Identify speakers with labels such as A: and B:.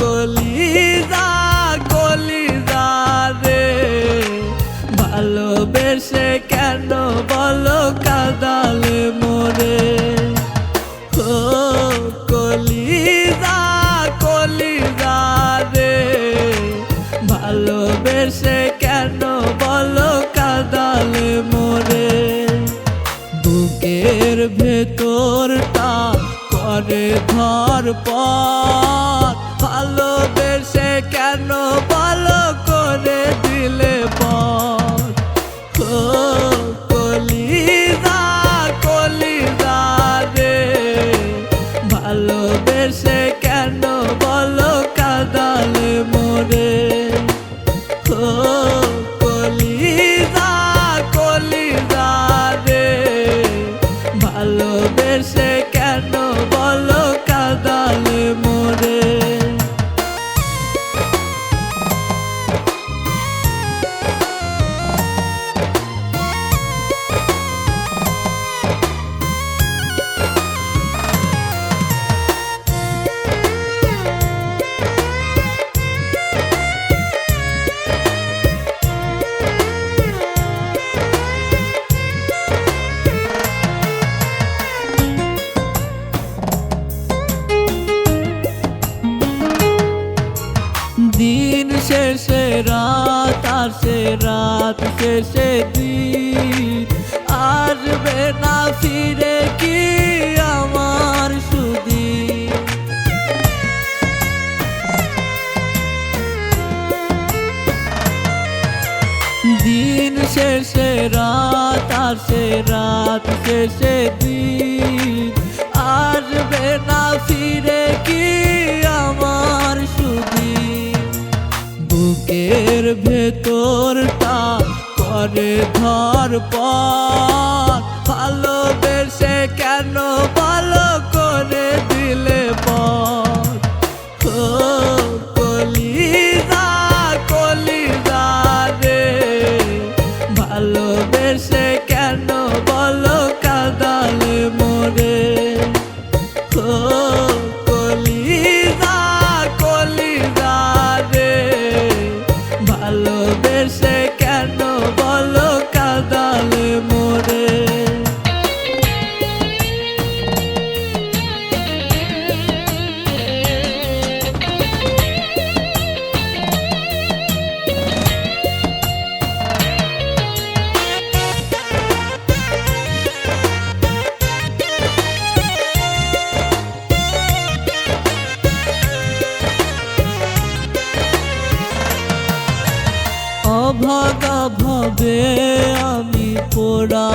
A: কলিজা কলিজা রে। ভালোবেসে কেন বলো কাদালে মোরে? কলিজা কলিজা রে। ভালোবেসে কেন বলো কাদালে মোরে? বুকের ভেতরটা করে ধর পর। ভালোবেসে কেন ভালো করে দিলে পর? ও কলিজা কলিজা রে। ভালোবেসে কেন বলো কাদালে মোরে? ভালোবেসে কেন বলো? দিন শেষে রাত আসে রাত শেষে দিন। আসবে না ফিরে কি আমার সুদিন? দিন শেষে রাত আসে রাত শেষে দিন। ভেতরটা করে ধর পর অভাগা ভাবে আমি পোড়া